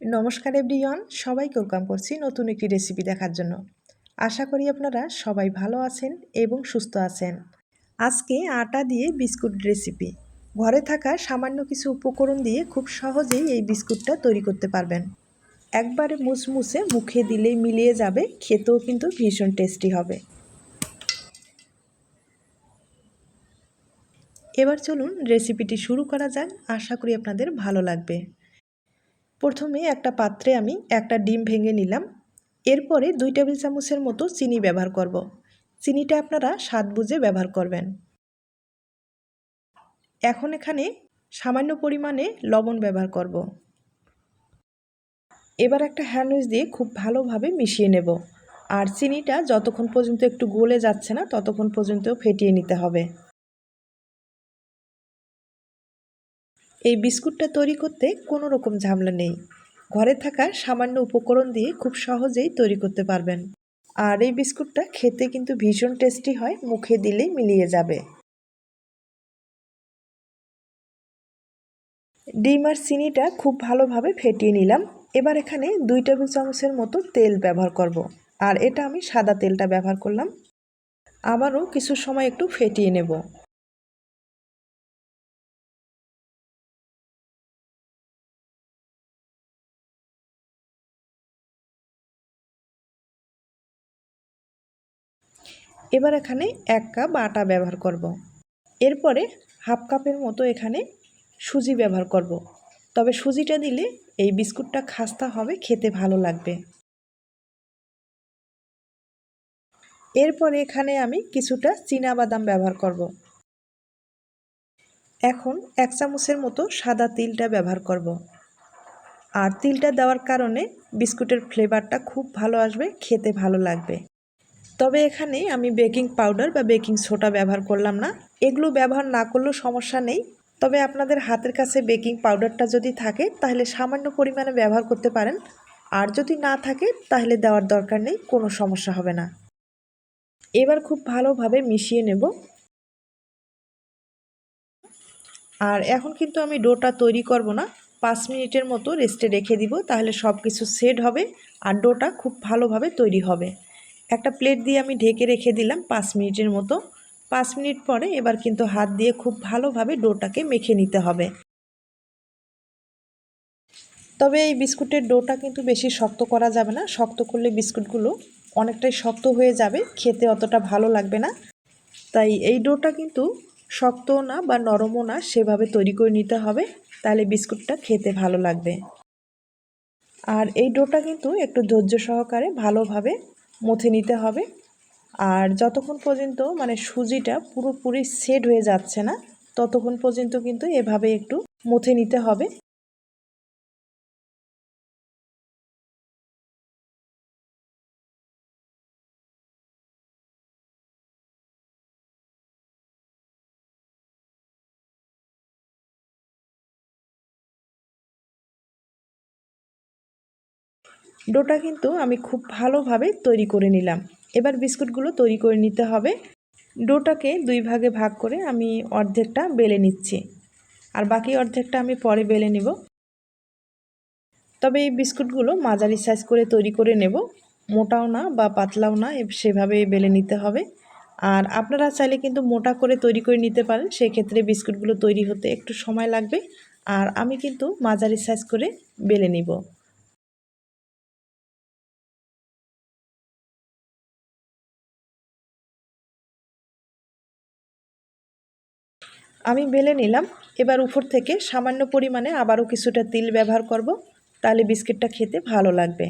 নমস্কার এভরিওয়ান, সবাইকে ওয়েলকাম করছি নতুন একটি রেসিপি দেখার জন্য। আশা করি আপনারা সবাই ভালো আছেন এবং সুস্থ আছেন। আজকে আটা দিয়ে বিস্কুট রেসিপি ঘরে থাকা সামান্য কিছু উপকরণ দিয়ে খুব সহজেই এই বিস্কুটটা তৈরি করতে পারবেন। একবারে মুসমুসে মুখে দিলেই মিলিয়ে যাবে, খেতেও কিন্তু ভীষণ টেস্টি হবে। এবার চলুন রেসিপিটি শুরু করা যাক, আশা করি আপনাদের ভালো লাগবে। প্রথমে একটা পাত্রে আমি একটা ডিম ভেঙে নিলাম এরপরে দুই টেবিল চামচের মতো চিনি ব্যবহার করব। চিনিটা আপনারা স্বাদ বুঝে ব্যবহার করবেন এখন এখানে সামান্য পরিমাণে লবণ ব্যবহার করব। এবার একটা হ্যান্ডউইচ দিয়ে খুব ভালোভাবে মিশিয়ে নেব আর চিনিটা যতক্ষণ পর্যন্ত একটু গলে যাচ্ছে না, ততক্ষণ পর্যন্ত ফেটিয়ে নিতে হবে এই বিস্কুটটা তৈরি করতে কোনো রকম ঝামেলা নেই। ঘরে থাকা সামান্য উপকরণ দিয়ে খুব সহজেই তৈরি করতে পারবেন। আর এই বিস্কুটটা খেতে কিন্তু ভীষণ টেস্টি হয়, মুখে দিলেই মিলিয়ে যাবে। ডিম আর চিনিটা খুব ভালোভাবে ফেটিয়ে নিলাম। এবার এখানে দুই টেবিল চামচের মতো তেল ব্যবহার করব। আর এটা আমি সাদা তেলটা ব্যবহার করলাম। আবারও কিছু সময় একটু ফেটিয়ে নেব। এবার এখানে এক কাপ আটা ব্যবহার করব। এরপরে হাফ কাপের মতো এখানে সুজি ব্যবহার করব। তবে সুজিটা দিলে এই বিস্কুটটা খাস্তা হবে, খেতে ভালো লাগবে এরপরে এখানে আমি কিছুটা বাদাম ব্যবহার করব। এখন এক চামচের মতো সাদা তিলটা ব্যবহার করব। আর তিলটা দেওয়ার কারণে বিস্কুটের ফ্লেভারটা খুব ভালো আসবে, খেতে ভালো লাগবে তবে এখানে আমি বেকিং পাউডার বা বেকিং সোডা ব্যবহার করলাম না। এগুলো ব্যবহার না করলেও সমস্যা নেই। তবে আপনাদের হাতের কাছে বেকিং পাউডারটা যদি থাকে, তাহলে সামান্য পরিমাণে ব্যবহার করতে পারেন। আর যদি না থাকে, তাহলে দেওয়ার দরকার নেই, কোনো সমস্যা হবে না। এবার খুব ভালোভাবে মিশিয়ে নেব। আর এখন কিন্তু আমি ডোটা তৈরি করব না। পাঁচ মিনিটের মতো রেস্টে রেখে দিব, তাহলে সব কিছু সেট হবে আর ডোটা খুব ভালোভাবে তৈরি হবে। একটা প্লেট দিয়ে আমি ঢেকে রেখে দিলাম পাঁচ মিনিটের মতো। পাঁচ মিনিট পরে এবার কিন্তু হাত দিয়ে খুব ভালোভাবে ডোটাকে মেখে নিতে হবে। তবে এই বিস্কুটের ডোটা কিন্তু বেশি শক্ত করা যাবে না। শক্ত করলে বিস্কুটগুলো অনেকটাই শক্ত হয়ে যাবে, খেতে অতটা ভালো লাগবে না। তাই এই ডোটা কিন্তু শক্তও না বা নরমও না, সেভাবে তৈরি করে নিতে হবে, তাহলে বিস্কুটটা খেতে ভালো লাগবে। আর এই ডোটা কিন্তু একটু ধৈর্য সহকারে ভালোভাবে মথে নিতে হবে। আর যতক্ষণ পর্যন্ত মানে সুজিটা পুরোপুরি সেট হয়ে যাচ্ছে না, ততক্ষণ পর্যন্ত কিন্তু এভাবে একটু মুথে নিতে হবে। ডোটা কিন্তু আমি খুব ভালোভাবে তৈরি করে নিলাম। এবার বিস্কুটগুলো তৈরি করে নিতে হবে। ডোটাকে দুই ভাগে ভাগ করে আমি অর্ধেকটা বেলে নিচ্ছি। আর বাকি অর্ধেকটা আমি পরে বেলে নেব। তবে এই বিস্কুটগুলো মাঝারি সাইজ করে তৈরি করে নেব। মোটাও না বা পাতলাও না সেভাবে বেলে নিতে হবে। আর আপনারা চাইলে কিন্তু মোটা করে তৈরি করে নিতে পারেন। সেক্ষেত্রে বিস্কুটগুলো তৈরি হতে একটু সময় লাগবে। আর আমি কিন্তু মাঝারি সাইজ করে বেলে নিব। আমি বেলে নিলাম। এবার উপর থেকে সামান্য পরিমাণে আবারও কিছুটা তিল ব্যবহার করব। তাহলে বিস্কিটটা খেতে ভালো লাগবে।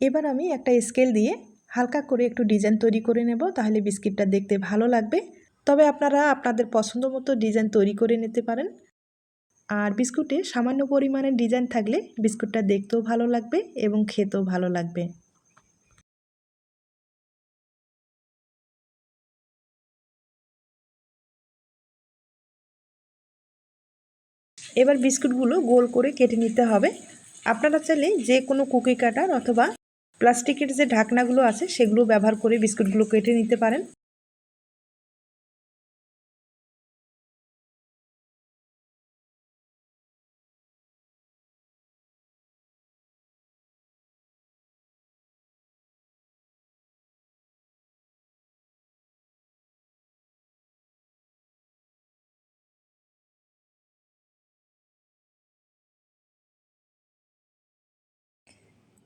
এবার আমি একটা স্কেল দিয়ে হালকা করে একটু ডিজাইন তৈরি করে নেব, তাহলে বিস্কিটটা দেখতে ভালো লাগবে। তবে আপনারা আপনাদের পছন্দ মতো ডিজাইন তৈরি করে নিতে পারেন। আর বিস্কুটে সামান্য পরিমাণে ডিজাইন থাকলে বিস্কুটটা দেখতেও ভালো লাগবে এবং খেতেও ভালো লাগবে। এবার বিস্কুটগুলো গোল করে কেটে নিতে হবে। আপনারা চাইলে যে কোনো কুকি কাটার অথবা প্লাস্টিকের যে ঢাকনাগুলো আছে, সেগুলো ব্যবহার করে বিস্কুটগুলো কেটে নিতে পারেন।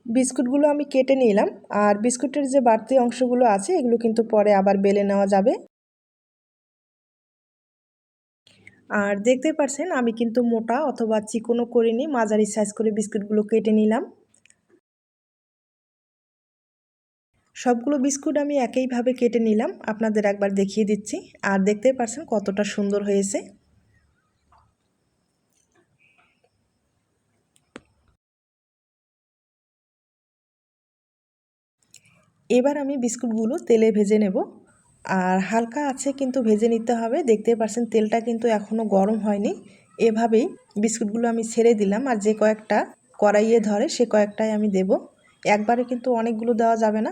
বিস্কুটগুলো আমি কেটে নিলাম, আর বিস্কুটের যে বাড়তি অংশগুলো আছে, এগুলো কিন্তু পরে আবার বেলে নেওয়া যাবে। আর দেখতে পারছেন আমি কিন্তু মোটা অথবা চিকনও করিনি, মাঝারি সাইজ করে বিস্কুটগুলো কেটে নিলাম। সবগুলো বিস্কুট আমি একইভাবে কেটে নিলাম, আপনাদের একবার দেখিয়ে দিচ্ছি। আর দেখতে পারছেন কতটা সুন্দর হয়েছে। এবার আমি বিস্কুটগুলো তেলে ভেজে নেব। আর হালকা আছে কিন্তু ভেজে নিতে হবে। দেখতে পারছেন তেলটা কিন্তু এখনও গরম হয়নি। এভাবেই বিস্কুটগুলো আমি ছেড়ে দিলাম। আর যে কয়েকটা কড়াইয়ে ধরে সে কয়েকটাই আমি দেব। একবারে কিন্তু অনেকগুলো দেওয়া যাবে না।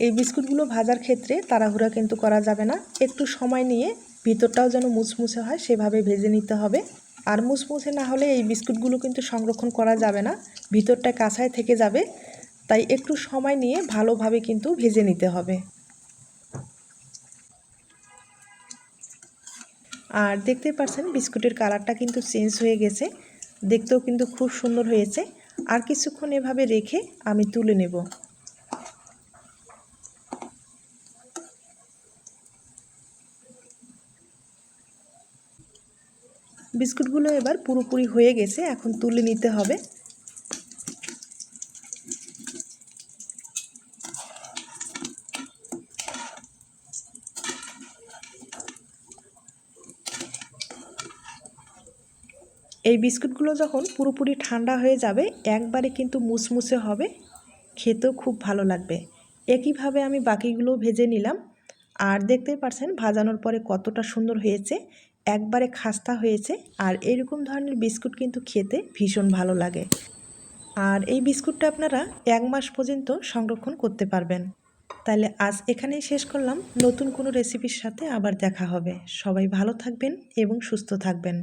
এই বিস্কুটগুলো ভাজার ক্ষেত্রে তাড়াহুড়া কিন্তু করা যাবে না। একটু সময় নিয়ে ভিতরটাও যেন মুচমুচে হয়, সেভাবে ভেজে নিতে হবে। আর মুচমুচে না হলে এই বিস্কুটগুলো কিন্তু সংরক্ষণ করা যাবে না। ভিতরটা কাঁচায় থেকে যাবে, তাই একটু সময় নিয়ে ভালোভাবে কিন্তু ভেজে নিতে হবে। আর দেখতে পাচ্ছেন, বিস্কুটের কালারটা কিন্তু চেঞ্জ হয়ে গেছে। দেখতেও কিন্তু খুব সুন্দর হয়েছে। আর কিছুক্ষণ এভাবে রেখে আমি তুলে নেব। বিস্কুটগুলো এবার পুরোপুরি হয়ে গেছে, এখন তুলে নিতে হবে। এই বিস্কুটগুলো যখন পুরোপুরি ঠান্ডা হয়ে যাবে, একবারে কিন্তু মুসমুসে হবে, খেতেও খুব ভালো লাগবে। একইভাবে আমি বাকিগুলো ভেজে নিলাম। আর দেখতেই পারছেন, ভাজানোর পরে কতটা সুন্দর হয়েছে। একবারে খাস্তা হয়েছে আর এরকম ধরনের বিস্কুট কিন্তু খেতে ভীষণ ভালো লাগে। আর এই বিস্কুটটা আপনারা এক মাস পর্যন্ত সংরক্ষণ করতে পারবেন। তাহলে আজ এখানেই শেষ করলাম। নতুন কোনো রেসিপির সাথে আবার দেখা হবে। সবাই ভালো থাকবেন এবং সুস্থ থাকবেন।